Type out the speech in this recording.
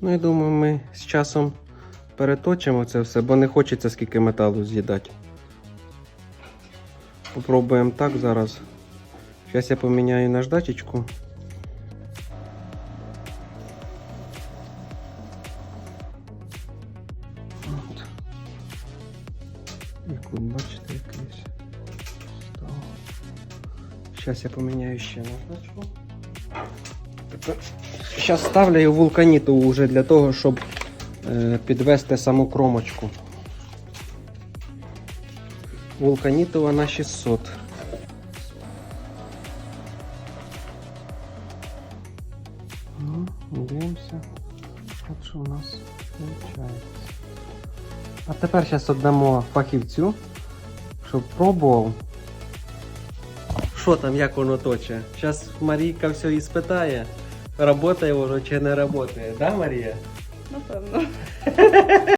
Ну я думаю, ми з часом переточимо це все, бо не хочеться скільки металу з'їдати. Попробуємо так зараз. Зараз я поміняю наждачечку. Як ви бачите, якийсь. став. Зараз я поміняю ще наждачку. Зараз ставлю вулканіту вже для того, щоб е, підвести саму кромочку. Вулканітова на 600. Ну, дивимося. От що у нас виходить. А тепер зараз віддамо фахівцю, щоб пробував. Що там, як воно точе? Зараз Марійка все і спитає, работає воно чи не работает, да, Марія? Напевно.